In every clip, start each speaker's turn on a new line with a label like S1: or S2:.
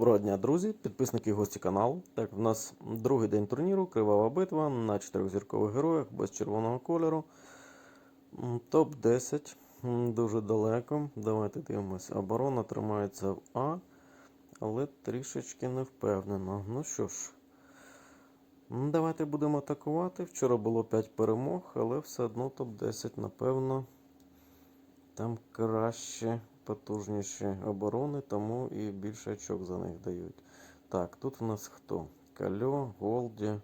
S1: Доброго дня, друзі, підписники і гості каналу. Так, в нас другий день турніру, кривава битва на чотирьохзіркових героях без червоного кольору. Топ-10. Дуже далеко. Давайте дивимося. Оборона тримається в А, але трішечки не впевнено. Ну що ж, давайте будемо атакувати. Вчора було 5 перемог, але все одно топ-10, напевно. Там краще, потужніші оборони, тому і більше очок за них дають. Так, тут у нас хто? Кальо, Голді.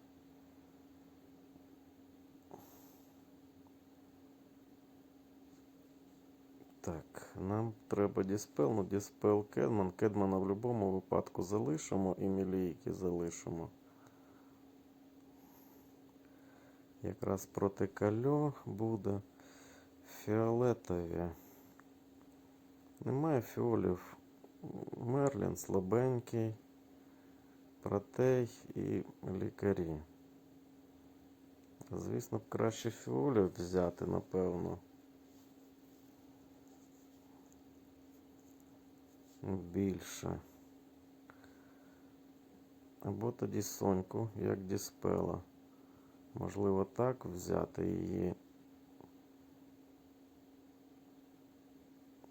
S1: Так, нам треба Діспел, ну Діспел Кедман. Кедмана в будь-якому випадку залишимо і Мілійки залишимо. Якраз проти Кальо буде фіолетові. Немає фіолів. Мерлін слабенький, протей і лікарі. Звісно, б краще фіолів взяти, напевно. Більше. Або тоді Соньку, як Діспела. Можливо, так взяти її.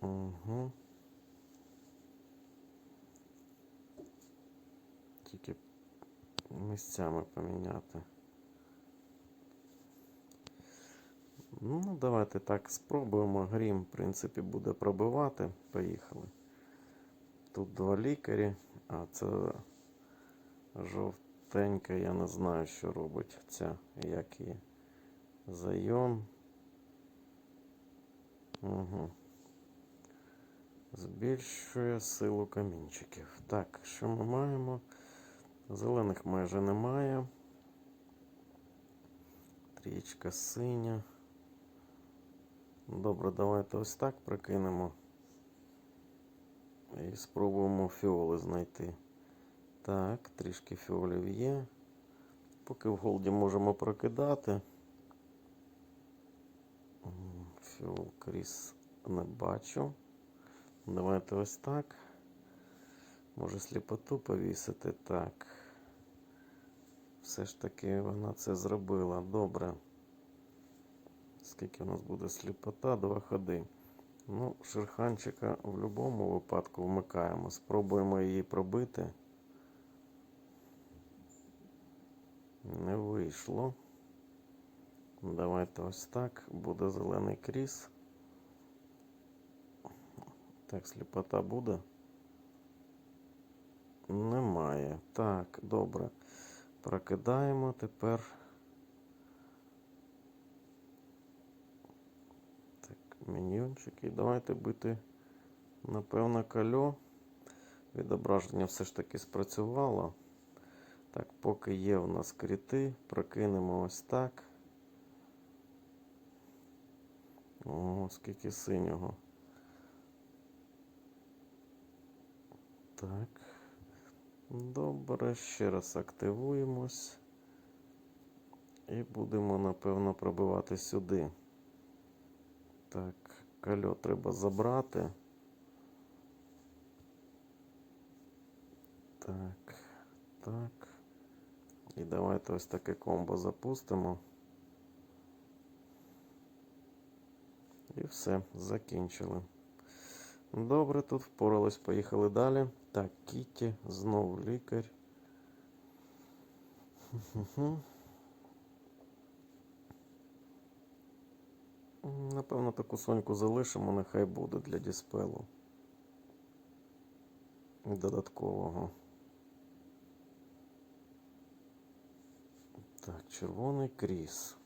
S1: Угу. Тільки місцями поміняти. Ну, давайте так спробуємо. Грім, в принципі, буде пробивати. Поїхали. Тут два лікарі, а це жовтенька, я не знаю, що робить ця, як її. Зайон. Угу. Збільшує силу камінчиків. Так, що ми маємо? Зелених майже немає. Трічка синя. Добре, давайте ось так прикинемо. І спробуємо фіоли знайти. Так, трішки фіолів є. Поки в голді можемо прокидати. Фіол кріс не бачу. Давайте ось так. Може сліпоту повісити. Так. Все ж таки вона це зробила. Добре. Скільки у нас буде сліпота? Два ходи. Ну, шерханчика в будь-якому випадку вмикаємо. Спробуємо її пробити. Не вийшло. Давайте ось так. Буде зелений кріс. Так, сліпота буде. Немає. Так, добре. Прокидаємо тепер. Так, міньйончики. Давайте бити, напевно, кальо. Відображення все ж таки спрацювало. Так, поки є у нас кріти, прокинемо ось так. О, скільки синього. Так. Добре, ще раз активуємось. І будемо, напевно, пробивати сюди. Так, кальо треба забрати. Так, так. І давайте ось таке комбо запустимо. І все, закінчили. Добре, тут впорались, поїхали далі. Так, Кіті, знову лікар. Напевно, таку соньку залишимо, нехай буде для діспелу. Додаткового. Так, червоний кріс.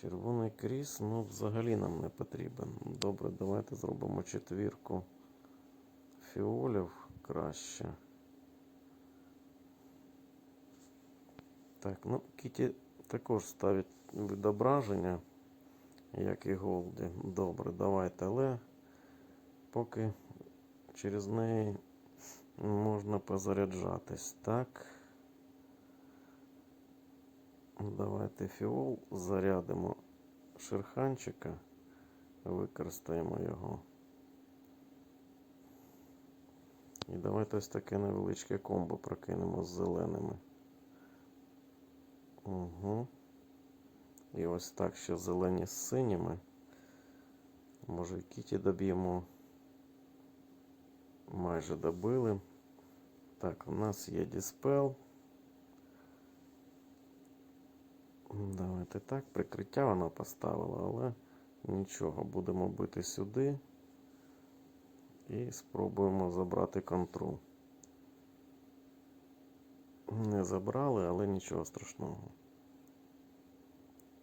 S1: Червоний кріс, ну, взагалі нам не потрібен. Добре, давайте зробимо четвірку фіолів краще. Так, ну, Кіті також ставить відображення, як і Голді. Добре, давайте, але поки через неї можна позаряджатись. Так. Давайте фіол зарядимо шерханчика, використаємо його. І давайте ось таке невеличке комбо прокинемо з зеленими. Угу. І ось так ще зелені з синіми. Може і Кіті доб'ємо. Майже добили. Так, у нас є диспел. Давайте так, прикриття вона поставила, але нічого, будемо бити сюди і спробуємо забрати контру. Не забрали, але нічого страшного.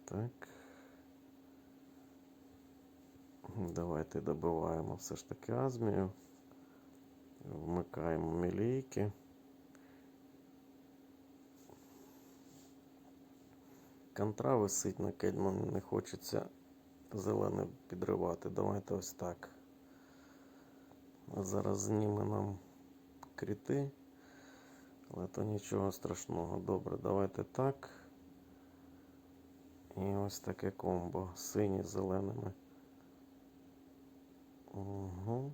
S1: Так. Давайте добиваємо все ж таки азмію. Вмикаємо мілійки. Контра висить на кельмані, не хочеться зелене підривати. Давайте ось так. Зараз зніме нам кріти. Але то нічого страшного. Добре, давайте так. І ось таке комбо. Сині з зеленими. Угу.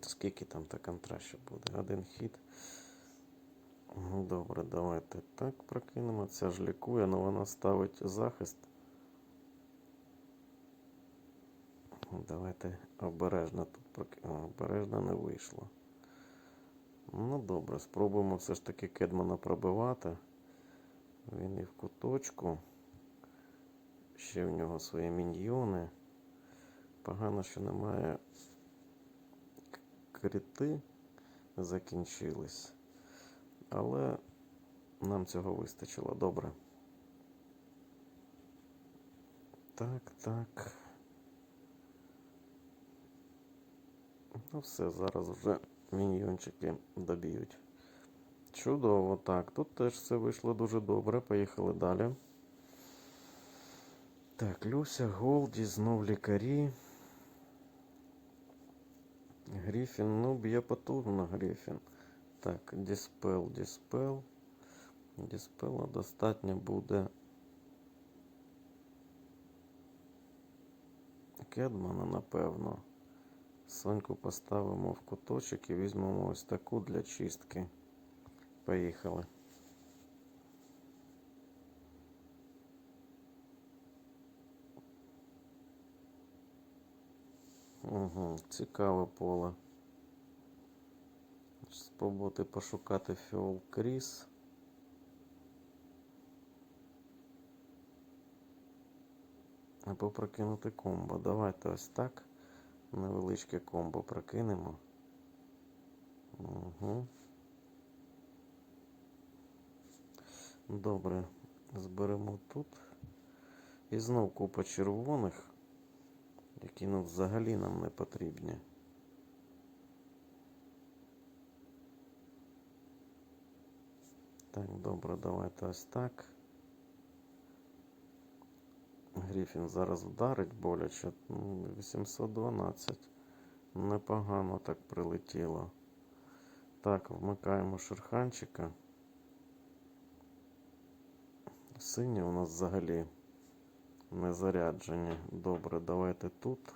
S1: Скільки там та контра ще буде? Один хід. Добре, давайте так прокинемо. Ця ж лікує, але вона ставить захист. Давайте обережно тут проки... О, обережно не вийшло. Ну добре, спробуємо все ж таки Кедмана пробивати. Він і в куточку. Ще в нього свої міньйони. Погано, що немає крити закінчились. Але нам цього вистачило. Добре. Так, так. Ну все, зараз вже міньйончики доб'ють. Чудово, так. Тут теж все вийшло дуже добре. Поїхали далі. Так, Люся, Голді, знов лікарі. Гріфін, ну б'є потужно Гріфін. Так, Діспел, Діспел. Діспела достатньо буде Кедмана, напевно. Соньку поставимо в куточок і візьмемо ось таку для чистки. Поїхали. Угу, цікаве поле. Спробувати пошукати фіол Кріс. Або прокинути комбо. Давайте ось так. Невеличке комбо прокинемо. Угу. Добре, зберемо тут. І знов купа червоних, які ну взагалі нам не потрібні. Так, добре, давайте ось так. Гріфін зараз вдарить боляче. 812. Непогано так прилетіло. Так, вмикаємо шерханчика. Сині у нас взагалі не заряджені. Добре, давайте тут.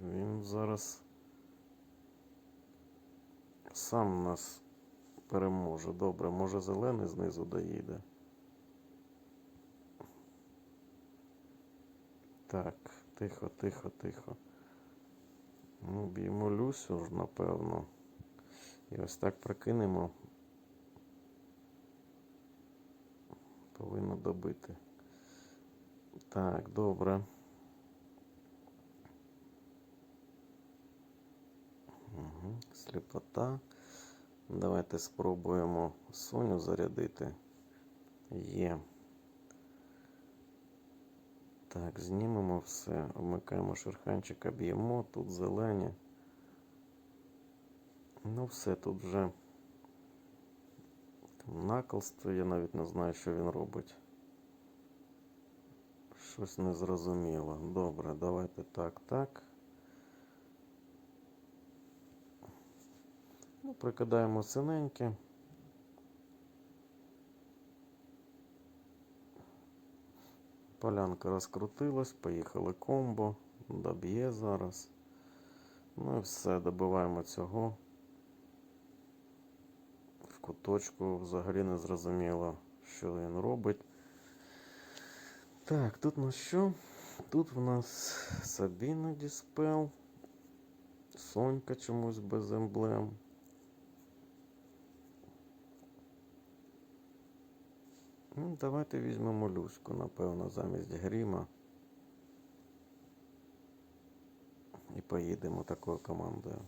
S1: Він зараз сам нас переможе. Добре, може зелений знизу доїде. Так, тихо, тихо, тихо. Ну, б'ємо Люсю ж, напевно. І ось так прокинемо. Повинно добити. Так, добре. Угу. Сліпота. Давайте спробуємо Соню зарядити. Є. Так, знімемо все. Вмикаємо шерханчика, б'ємо. Тут зелені. Ну, все, тут вже там наколство, я навіть не знаю, що він робить. Щось незрозуміло. Добре, давайте так, так. Прикидаємо синеньке. Полянка розкрутилась, поїхали комбо, доб'є зараз. Ну і все, добиваємо цього. В куточку взагалі не зрозуміло, що він робить. Так, тут на що? Тут в нас Сабіна Діспел. Сонька чомусь без емблем. Ну, давайте візьмемо Люську, напевно, замість Гріма. І поїдемо такою командою.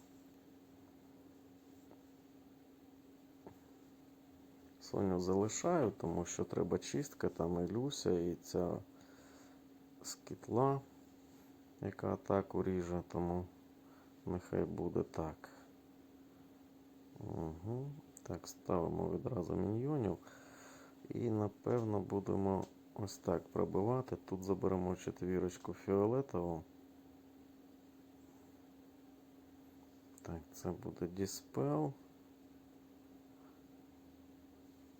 S1: Соню залишаю, тому що треба чистка, там і Люся, і ця скітла, яка атаку ріже, тому нехай буде так. Угу. Так, ставимо відразу міньйонів. І напевно будемо ось так пробивати. Тут заберемо четвірочку фіолетову. Так, це буде Dispel.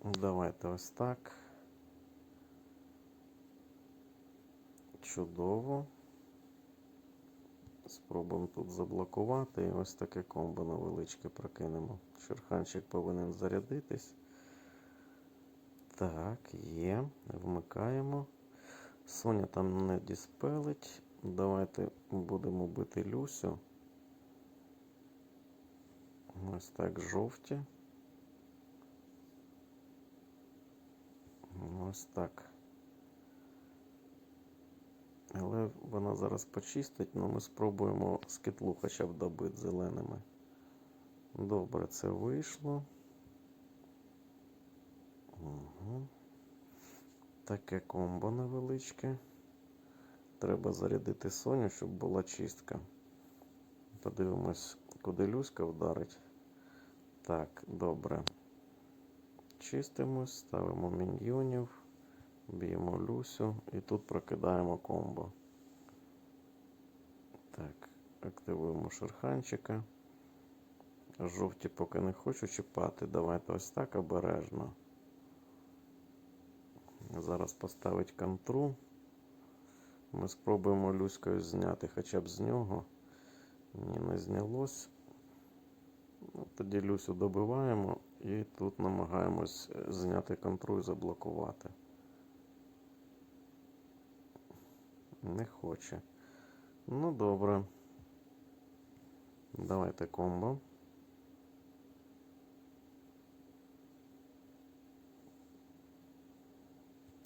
S1: Давайте ось так. Чудово. Спробуємо тут заблокувати і ось таке комбо невеличке прокинемо. Шерханчик повинен зарядитись. Так, є. Вмикаємо. Соня там не діспелить. Давайте будемо бити Люсю. Ось так жовті. Ось так. Але вона зараз почистить, але ми спробуємо скитлу хоча б добити зеленими. Добре, це вийшло. Угу. Таке комбо невеличке. Треба зарядити Соню, щоб була чистка. Подивимось, куди Люська вдарить. Так, добре. Чистимось, ставимо міньйонів, б'ємо Люсю і тут прокидаємо комбо. Так, активуємо шерханчика. Жовті поки не хочу чіпати. Давайте ось так обережно. Зараз поставить контру. Ми спробуємо Люською зняти хоча б з нього. Ні, не знялось. Ну, тоді Люсю добиваємо і тут намагаємось зняти контру і заблокувати. Не хоче. Ну добре. Давайте комбо.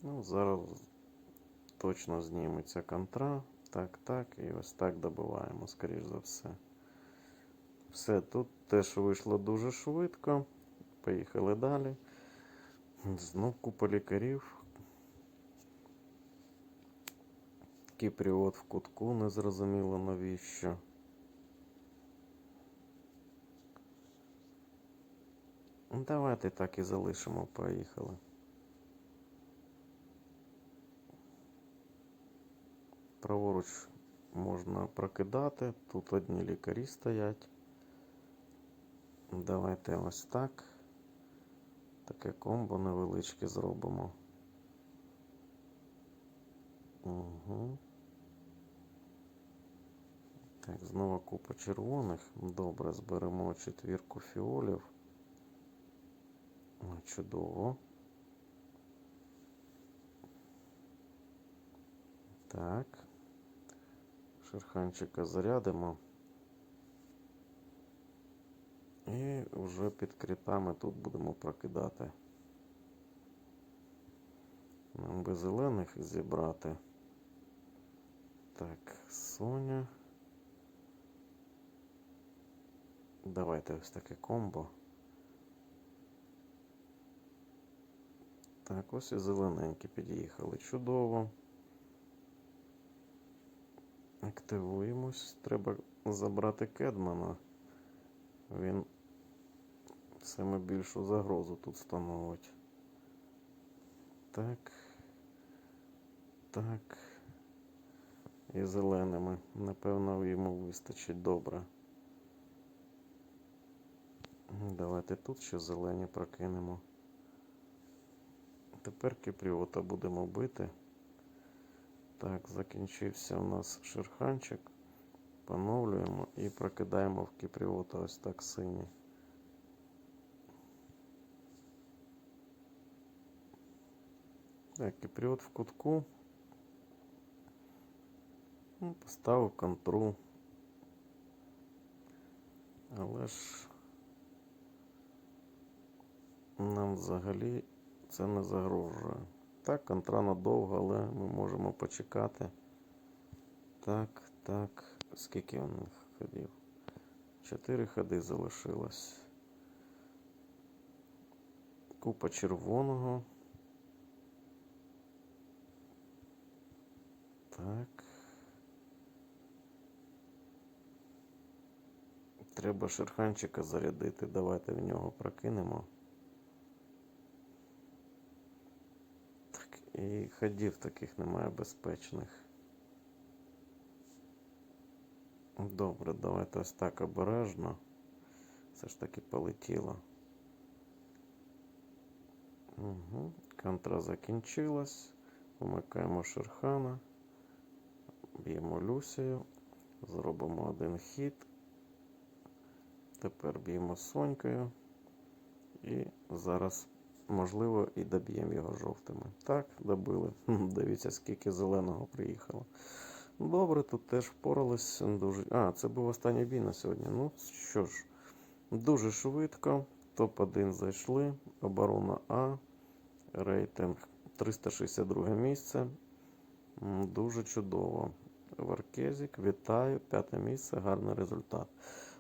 S1: Ну, зараз точно зніметься контра. Так, так, і ось так добиваємо, скоріш за все. Все, тут теж вийшло дуже швидко. Поїхали далі. Знов купа лікарів. Кіпріот в кутку, незрозуміло навіщо. Давайте так і залишимо, поїхали. Праворуч можна прокидати, тут одні лікарі стоять. Давайте ось так. Таке комбо невеличке зробимо. Угу. Так, знову купа червоних. Добре, зберемо четвірку фіолів. Чудово. Так. Шерханчика зарядимо. І вже під кріпами тут будемо прокидати. Нам би зелених зібрати. Так, Соня. Давайте ось таке комбо. Так, ось і зелененькі під'їхали. Чудово. Активуємось. Треба забрати Кедмана. Він саме більшу загрозу тут становить. Так. Так. І зеленими. Напевно, йому вистачить добре. Давайте тут ще зелені прокинемо. Тепер кіпріота будемо бити. Так, закінчився у нас шерханчик. Поновлюємо і прокидаємо в кіпріота ось так синій. Так, кіпріот в кутку. Ну, Поставив контру. Але ж нам взагалі це не загрожує. Так, контра надовго, але ми можемо почекати. Так, так. Скільки у них ходів? Чотири ходи залишилось. Купа червоного. Так. Треба шерханчика зарядити. Давайте в нього прокинемо. Так, і ходів таких немає безпечних. Добре, давайте ось так обережно. Все ж таки полетіло. Угу. Контра закінчилась. Вмикаємо Шерхана. Б'ємо Люсію. Зробимо один хід. Тепер б'ємо Сонькою. І зараз, можливо, і доб'ємо його жовтими. Так, добили. Дивіться, скільки зеленого приїхало. Добре, тут теж впорались дуже. А, це був останній бій на сьогодні. Ну що ж, дуже швидко. Топ-1 зайшли. Оборона А. Рейтинг 362 місце. Дуже чудово. Варкезік, вітаю. П'яте місце, гарний результат.